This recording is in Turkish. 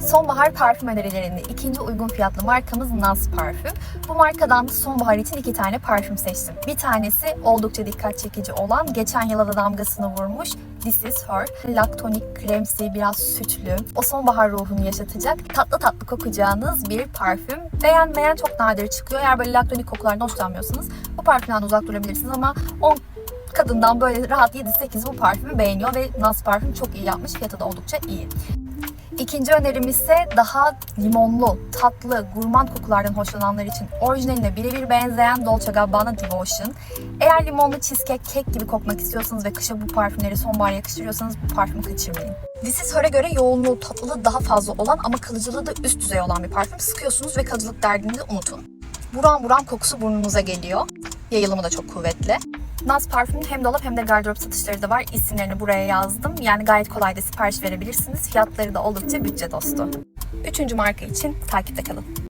Sonbahar parfüm önerilerinde ikinci uygun fiyatlı markamız Naz Parfüm. Bu markadan da sonbahar için iki tane parfüm seçtim. Bir tanesi oldukça dikkat çekici olan, geçen yıla da damgasını vurmuş This is Her. Laktonik, kremsi, biraz sütlü, o sonbahar ruhunu yaşatacak, tatlı tatlı kokacağınız bir parfüm. Beğenmeyen çok nadir çıkıyor. Eğer böyle laktonik kokulardan hoşlanmıyorsanız bu parfümden uzak durabilirsiniz ama 10 kadından böyle rahat 7-8 bu parfümü beğeniyor ve Naz parfüm çok iyi yapmış. Fiyatı da oldukça iyi. İkinci önerim ise daha limonlu, tatlı, gurman kokulardan hoşlananlar için orijinaline birebir benzeyen Dolce Gabbana Devotion. Eğer limonlu cheesecake, kek gibi kokmak istiyorsanız ve kışa bu parfümleri sonbahara yakıştırıyorsanız bu parfümü kaçırmayın. This is Her'e göre yoğunluğu, tatlılığı daha fazla olan ama kalıcılığı da üst düzey olan bir parfüm. Sıkıyorsunuz ve kalıcılık derdini de unutun. Buram buram kokusu burnunuza geliyor. Yayılımı da çok kuvvetli. Naz parfümün hem dolap hem de gardırop satışları da var. İsimlerini buraya yazdım. Yani gayet kolay da sipariş verebilirsiniz. Fiyatları da oldukça bütçe dostu. Üçüncü marka için takipte kalın.